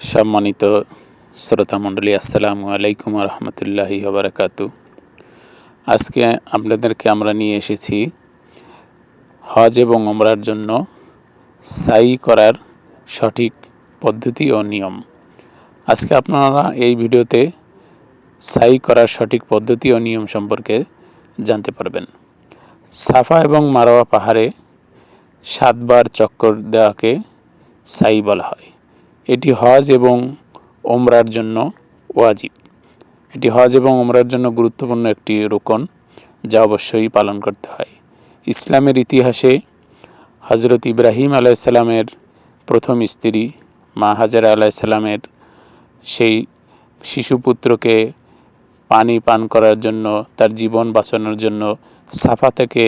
সম্মানিত শ্রোতা মণ্ডলী, আসসালামু আলাইকুম রহমতুল্লাহি বারাকাতু। আজকে আপনাদেরকে আমরা নিয়ে এসেছি হজ এবং ওমরার জন্য সাই করার সঠিক পদ্ধতি ও নিয়ম। আজকে আপনারা এই ভিডিওতে সাই করার সঠিক পদ্ধতি ও নিয়ম সম্পর্কে জানতে পারবেন। সাফা এবং মারোয়া পাহাড়ে সাতবার চক্কর দেওয়াকে সাই বলা হয়। এটি হজ এবং ওমরার জন্য ওয়াজিব। এটি হজ এবং ওমরার জন্য গুরুত্বপূর্ণ একটি রোকন, যা অবশ্যই পালন করতে হয়। ইসলামের ইতিহাসে হজরত ইব্রাহিম আলাইসাল্লামের প্রথম স্ত্রী মা হাজারা আলাইসাল্লামের সেই শিশুপুত্রকে পানি পান করার জন্য, তার জীবন বাঁচানোর জন্য সাফা থেকে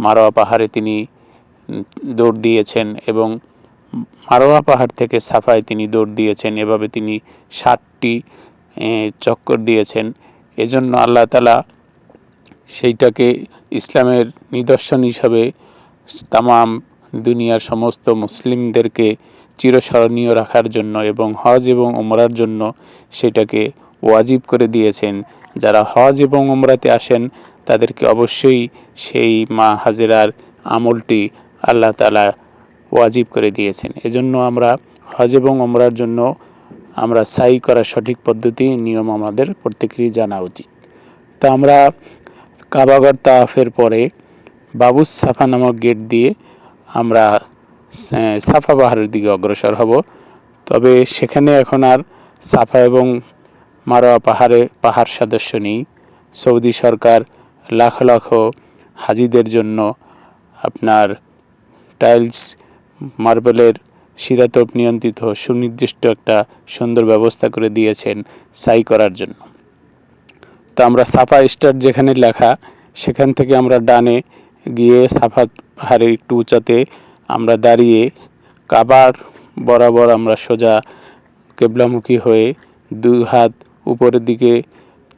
মারোয়া পাহাড়ে তিনি দৌড় দিয়েছেন এবং মারোয়া পাহাড় থেকে সাফায় তিনি দৌড় দিয়েছেন, এভাবে তিনি ষাটটি চক্কর দিয়েছেন। এজন্য আল্লাহ তালা সেইটাকে ইসলামের নিদর্শন হিসাবে তামাম দুনিয়ার সমস্ত মুসলিমদেরকে চিরস্মরণীয় রাখার জন্য এবং হজ এবং ওমরার জন্য সেটাকে ওয়াজিব করে দিয়েছেন। যারা হজ এবং ওমরাতে আসেন, তাদেরকে অবশ্যই সেই মা হাজেরার আমলটি আল্লাহ তালা ওয়াজিব করে দিয়েছেন। এজন্য আমরা হজ এবং ওমরার জন্য আমরা সাই করার সঠিক পদ্ধতি, নিয়ম আমাদের প্রত্যেকেরই জানা উচিত। তো আমরা কাবাগর তাফের পরে বাবুস সাফা নামক গেট দিয়ে আমরা সাফা পাহাড়ের দিকে অগ্রসর হব। তবে সেখানে এখন আর সাফা এবং মারোয়া পাহাড়ে পাহাড় সদস্য নেই। সৌদি সরকার লাখ লাখ হাজিদের জন্য আপনার টাইলস মার্বেলের শীতাতপ নিয়ন্ত্রিত সুনির্দিষ্ট একটা সুন্দর ব্যবস্থা করে দিয়েছেন সাই করার জন্য। তো আমরা সাফা স্টার যেখানে লেখা, সেখান থেকে আমরা ডানে গিয়ে সাফা পাহাড়ের একটু উঁচাতে আমরা দাঁড়িয়ে কাবার বরাবর আমরা সোজা কেবলামুখী হয়ে দুই হাত উপরের দিকে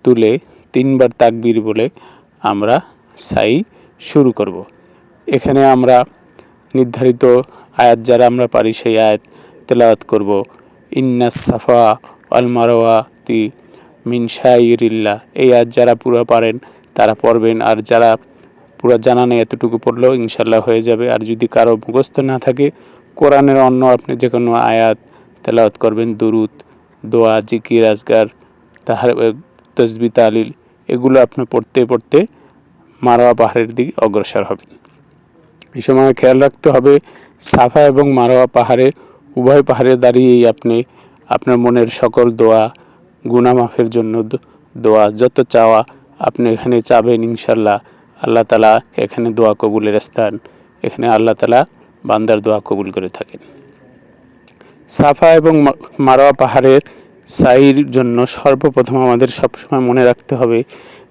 তুলে তিনবার তাকবির বলে আমরা সাই শুরু করব। এখানে আমরা নির্ধারিত আয়াত, যারা আমরা পারি সেই আয়াত তেলাওয়াত করব। ইন্না সাফা আল মারোয়াতি মিন শাইরিল্লা এই আয়াত যারা পুরো পারেন, তারা পড়বেন। আর যারা পুরো জানা নেই, এতটুকু পড়লেও ইনশাল্লাহ হয়ে যাবে। আর যদি কারও মুখস্থ না থাকে, কোরআনের অন্য আপনি যে কোনো আয়াত তেলাওয়াত করবেন, দুরুদ, দোয়া, জিকির, আজগার, তাহার তসবি, তালিল, এগুলো আপনি পড়তে পড়তে মারোয়া পাহাড়ের দিকে অগ্রসর হবেন। এই সময় খেয়াল রাখতে হবে। সাফা এবং মারোয়া পাহাড়ে, উভয় পাহাড়ে দাঁড়িয়েই আপনি আপনার মনের সকল দোয়া, গুনামাফের জন্য দোয়া, যত চাওয়া আপনি এখানে চাবেন ইনশাল্লাহ আল্লাহ তালা এখানে দোয়া কবুলের স্থান। এখানে আল্লাহ তালা বান্দার দোয়া কবুল করে থাকেন। সাফা এবং মারোয়া পাহাড়ের সাইর জন্য সর্বপ্রথম আমাদের সবসময় মনে রাখতে হবে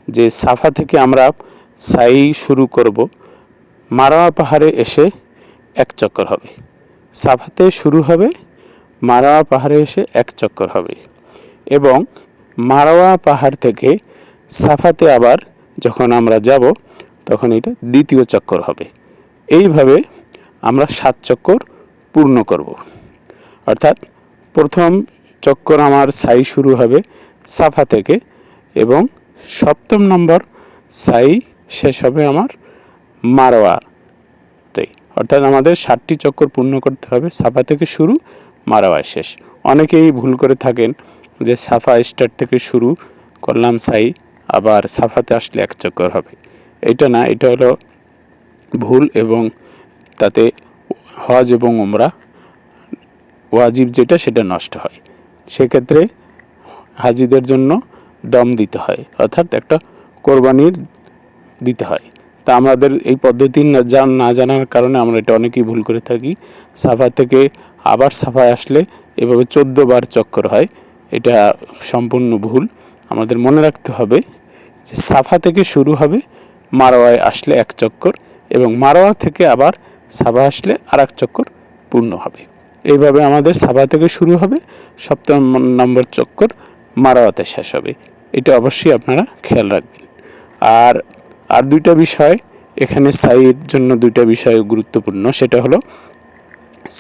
যে সাফা থেকে আমরা সাই শুরু করব। মারোয়া পাহাড়ে এসে এক চক্কর হবে। সাফাতে শুরু হবে মারোয়া পাহাড়ে এসে এক চক্কর হবে এবং মারোয়া পাহাড় থেকে সাফাতে আবার যখন আমরা যাব, তখন এটা দ্বিতীয় চক্কর হবে। এইভাবে আমরা সাত চক্কর পূর্ণ করব। অর্থাৎ প্রথম চক্কর আমার সাই শুরু হবে সাফা থেকে এবং সপ্তম নম্বর সাই শেষ হবে আমার মারোয়াতেই অর্থাৎ আমাদের ষাটটি চক্কর পূর্ণ করতে হবে। সাফা থেকে শুরু মারোয়ায় শেষ। অনেকেই ভুল করে থাকেন যে সাফা স্টার থেকে শুরু করলাম সাই, আবার সাফাতে আসলে এক চক্কর হবে। এটা না, এটা হলো ভুল এবং তাতে হজ এবং উমরা, ওয়াজিব যেটা সেটা নষ্ট হয়। সেক্ষেত্রে হাজিদের জন্য দম দিতে হয়। অর্থাৎ একটা কোরবানির দিতে হয়। তা আমাদের এই পদ্ধতি না জানার কারণে আমরা এটা অনেকেই ভুল করে থাকি। সাফা থেকে আবার সাফায় আসলে এভাবে চোদ্দ বার চক্কর হয়, এটা সম্পূর্ণ ভুল। আমাদের মনে রাখতে হবে যে সাফা থেকে শুরু হবে, মারোয়ায় আসলে এক চক্কর এবং মারোয়া থেকে আবার সাফা আসলে আর এক চক্কর পূর্ণ হবে। এইভাবে আমাদের সাফা থেকে শুরু হবে, সপ্তম নম্বর চক্কর মারোয়াতে শেষ হবে। এটা অবশ্যই আপনারা খেয়াল রাখবেন। আর আর দুইটা বিষয়, এখানে সাইয়ের জন্য দুইটা বিষয় গুরুত্বপূর্ণ। সেটা হলো,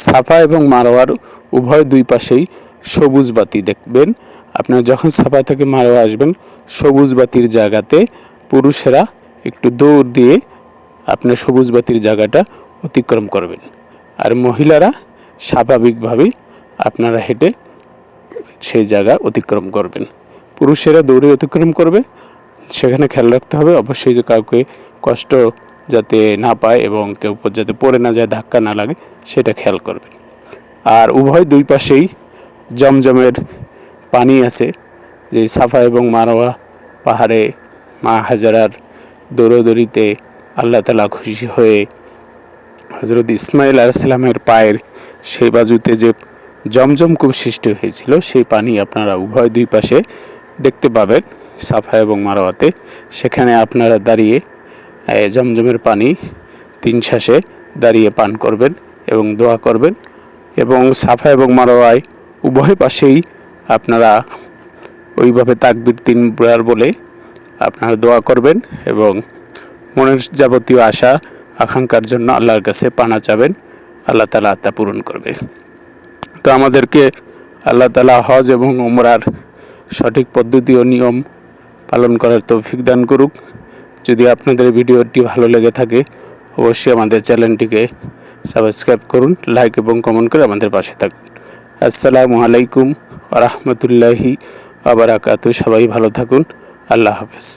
সাফা এবং মারোয়ার উভয় দুই পাশেই সবুজ বাতি দেখবেন। আপনারা যখন সাফা থেকে মারোয়া আসবেন, সবুজ বাতির জায়গাতে পুরুষেরা একটু দৌড় দিয়ে আপনার সবুজ বাতির জায়গাটা অতিক্রম করবেন। আর মহিলারা স্বাভাবিকভাবেই আপনারা হেঁটে সেই জায়গা অতিক্রম করবেন। পুরুষেরা দৌড়ে অতিক্রম করবে সেখানে খেয়াল রাখতে হবে। অবশ্যই যে কাউকে কষ্ট যাতে না পায় এবং কেউ যাতে পড়ে না যায়, ধাক্কা না লাগে, সেটা খেয়াল করবেন। আর উভয় দুই পাশেই জমজমের পানি আছে, যে সাফা এবং মারোয়া পাহাড়ে মা হাজারার দৌড়দৌড়িতে আল্লাহ তালা খুশি হয়ে হজরত ইসমাইল আলাইসাল্লামের পায়ের সেই বাজুতে যে জমজম কূপ সৃষ্টি হয়েছিল, সেই পানি আপনারা উভয় দুই পাশে দেখতে পাবেন। সাফা এবং মারোয়াতে সেখানে আপনারা দাঁড়িয়ে জমজমের পানি তিন শ্বাসে দাঁড়িয়ে পান করবেন এবং দোয়া করবেন এবং সাফা এবং মারোয়ায় উভয় পাশেই আপনারা ওইভাবে তাকবির তিনবার বলে আপনারা দোয়া করবেন এবং মনের যাবতীয় আশা, আকাঙ্ক্ষার জন্য আল্লাহর কাছে পানা চাবেন, আল্লাহ তালা তা পূরণ করবে। তো আমাদেরকে আল্লাহ তালা হজ এবং ওমরার সঠিক পদ্ধতি ও নিয়ম পালন করার তৌফিক দান করুক। যদি আপনাদের ভিডিওটি ভালো লেগে থাকে, অবশ্যই আমাদের চ্যানেলটিকে সাবস্ক্রাইব করুন, লাইক এবং কমেন্ট করে আমাদের পাশে থাকুন। আসসালামু আলাইকুম রহমতুল্লাহি আবার সবাই ভালো থাকুন। আল্লাহ হাফেজ।